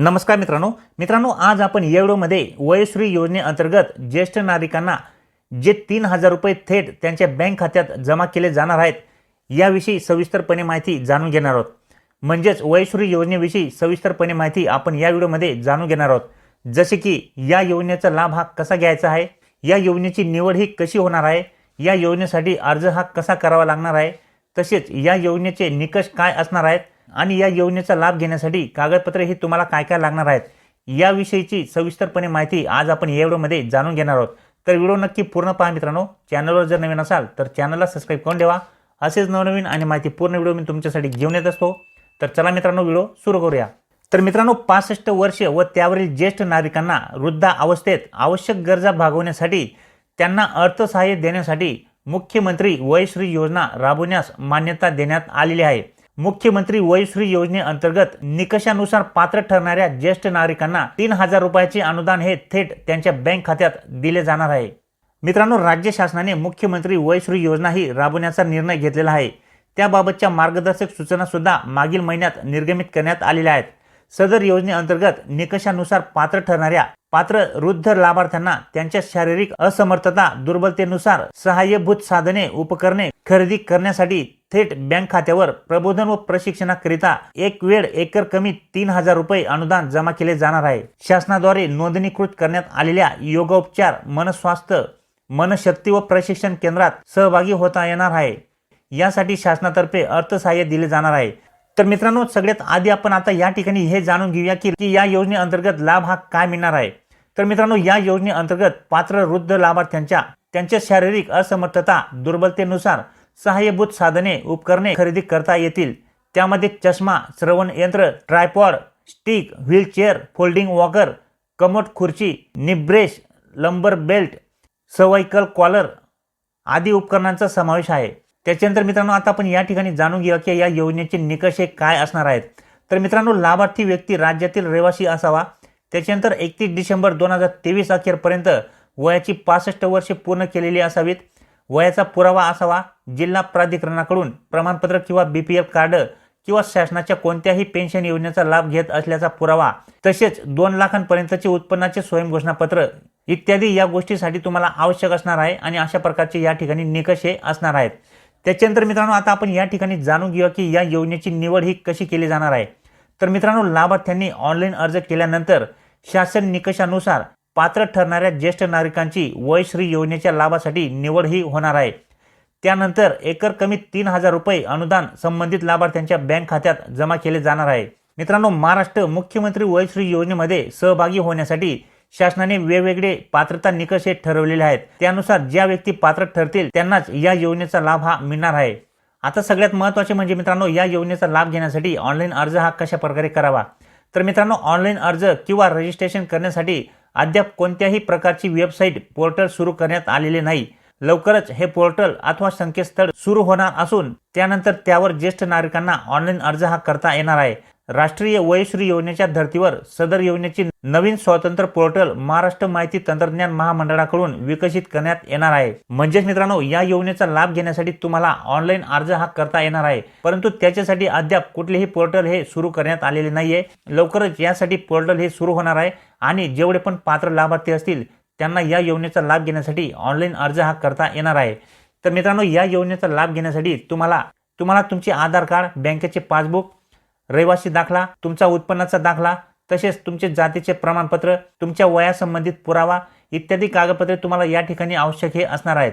नमस्कार मित्रांनो. मित्रांनो आज आपण या व्हिडिओमध्ये वयश्री योजनेअंतर्गत ज्येष्ठ नागरिकांना जे तीन हजार रुपये थेट त्यांच्या बँक खात्यात जमा केले जाणार आहेत याविषयी सविस्तरपणे माहिती जाणून घेणार आहोत. म्हणजेच वयश्री योजनेविषयी सविस्तरपणे माहिती आपण या व्हिडिओमध्ये जाणून घेणार आहोत. जसे की या योजनेचा लाभ हा कसा घ्यायचा आहे या योजनेची निवड ही कशी होणार आहे या योजनेसाठी अर्ज हा कसा करावा लागणार आहे तसेच या योजनेचे निकष काय असणार आहेत आणि या योजनेचा लाभ घेण्यासाठी कागदपत्रे ही तुम्हाला काय काय लागणार आहेत याविषयीची सविस्तरपणे माहिती आज आपण या व्हिडिओमध्ये जाणून घेणार आहोत. तर व्हिडिओ नक्की पूर्ण पहा मित्रांनो. चॅनलवर जर नवीन असाल तर चॅनलला सबस्क्राईब करून ठेवा. असेच नवनवीन आणि माहिती पूर्ण व्हिडिओ मी तुमच्यासाठी घेऊन येत असतो. तर चला मित्रांनो व्हिडिओ सुरू करूया. तर मित्रांनो पासष्ट वर्ष व त्यावरील ज्येष्ठ नागरिकांना वृद्ध अवस्थेत आवश्यक गरजा भागवण्यासाठी त्यांना अर्थसहाय्य देण्यासाठी मुख्यमंत्री वयश्री योजना राबवण्यास मान्यता देण्यात आलेली आहे. मुख्यमंत्री वयश्री योजनेअंतर्गत निकषानुसार पात्र ठरणाऱ्या ज्येष्ठ नागरिकांना तीन हजार रुपयाचे अनुदान हे थेट त्यांच्या बँक खात्यात दिले जाणार आहे. मित्रांनो राज्य शासनाने मुख्यमंत्री वयश्री योजना ही राबवण्याचा निर्णय घेतलेला आहे. त्याबाबतच्या मार्गदर्शक सूचना सुद्धा मागील महिन्यात निर्गमित करण्यात आलेल्या आहेत. सदर योजनेअंतर्गत निकषानुसार पात्र ठरणाऱ्या पात्र वृद्ध लाभार्थ्यांना त्यांच्या शारीरिक असमर्थता दुर्बलतेनुसार सहाय्यभूत साधने उपकरणे खरेदी करण्यासाठी थेट बँक खात्यावर प्रबोधन व प्रशिक्षणाकरिता एक वेळ एकर कमी तीन हजार रुपये अनुदान जमा केले जाणार आहे. शासनाद्वारे नोंदणीकृत करण्यात आलेल्या योगोपचार मनस्वास्थ्य मनशक्ती व प्रशिक्षण केंद्रात सहभागी होता येणार आहे. यासाठी शासनातर्फे अर्थसहाय्य दिले जाणार आहे. तर मित्रांनो सगळ्यात आधी आपण आता या ठिकाणी हे जाणून घेऊया की की या योजनेअंतर्गत लाभ हा काय मिळणार आहे. तर मित्रांनो या योजनेअंतर्गत पात्र वृद्ध लाभार्थ्यांच्या त्यांच्या शारीरिक असमर्थता दुर्बलतेनुसार सहाय्यभूत साधने उपकरणे खरेदी करता येतील. त्यामध्ये चष्मा श्रवण यंत्र tripod stick wheelchair folding walker commode खुर्ची knee brace lumbar belt cervical collar आदी उपकरणांचा समावेश आहे. त्याच्यानंतर मित्रांनो आता आपण या ठिकाणी जाणून घेऊया की या योजनेचे निकष हे काय असणार आहेत. तर मित्रांनो लाभार्थी व्यक्ती राज्यातील रहिवासी असावा. त्याच्यानंतर एकतीस डिसेंबर दोन हजार तेवीस अखेरपर्यंत वयाची पासष्ट वर्षे पूर्ण केलेली असावीत. वयाचा पुरावा असावा. जिल्हा प्राधिकरणाकडून प्रमाणपत्र किंवा बी पी एफ कार्ड किंवा शासनाच्या कोणत्याही पेन्शन योजनेचा लाभ घेत असल्याचा पुरावा तसेच दोन लाखांपर्यंतचे उत्पन्नाचे स्वयंघोषणापत्र इत्यादी या गोष्टीसाठी तुम्हाला आवश्यक असणार आहे आणि अशा प्रकारचे या ठिकाणी निकष हे असणार आहेत. त्याच्यानंतर मित्रांनो आता आपण या ठिकाणी जाणून घेऊया की या योजनेची निवड ही कशी केली जाणार आहे. तर मित्रांनो लाभार्थ्यांनी ऑनलाईन अर्ज केल्यानंतर शासन निकषानुसार पात्र ठरणाऱ्या ज्येष्ठ नागरिकांची वयश्री योजनेच्या लाभासाठी निवड ही होणार आहे. त्यानंतर एकर कमी तीन हजार रुपये अनुदान संबंधित लाभार्थ्यांच्या बँक खात्यात जमा केले जाणार आहे. मित्रांनो महाराष्ट्र मुख्यमंत्री वयश्री योजनेमध्ये सहभागी होण्यासाठी शासनाने वेगवेगळे पात्रता निकष हे ठरवलेले आहेत. त्यानुसार ज्या व्यक्ती पात्र ठरतील त्यांनाच या योजनेचा लाभ हा मिळणार आहे. आता सगळ्यात महत्त्वाचे म्हणजे मित्रांनो या योजनेचा लाभ घेण्यासाठी ऑनलाईन अर्ज हा कशा प्रकारे करावा? तर मित्रांनो ऑनलाईन अर्ज किंवा रजिस्ट्रेशन करण्यासाठी अद्याप कोणत्याही प्रकारची वेबसाईट पोर्टल सुरू करण्यात आलेले नाही. लवकरच हे पोर्टल अथवा संकेतस्थळ सुरू होणार असून त्यानंतर त्यावर ज्येष्ठ नागरिकांना ऑनलाईन अर्ज हा करता येणार आहे. राष्ट्रीय वयश्री योजनेच्या धर्तीवर सदर योजनेची नवीन स्वतंत्र पोर्टल महाराष्ट्र माहिती तंत्रज्ञान महामंडळाकडून विकसित करण्यात येणार आहे. म्हणजेच मित्रांनो या योजनेचा लाभ घेण्यासाठी तुम्हाला ऑनलाईन अर्ज हा करता येणार आहे. परंतु त्याच्यासाठी अद्याप कुठलेही पोर्टल हे सुरू करण्यात आलेले नाहीये. लवकरच यासाठी पोर्टल हे सुरू होणार आहे आणि जेवढे पण पात्र लाभार्थी असतील त्यांना या योजनेचा लाभ घेण्यासाठी ऑनलाईन अर्ज हा करता येणार आहे. तर मित्रांनो या योजनेचा लाभ घेण्यासाठी तुम्हाला तुम्हाला तुमचे आधार कार्ड बँकेचे पासबुक रहिवासी दाखला तुमचा उत्पन्नाचा दाखला तसेच तुमचे जातीचे प्रमाणपत्र तुमच्या वयासंबंधित पुरावा इत्यादी कागदपत्रे तुम्हाला या ठिकाणी आवश्यक हे असणार आहेत.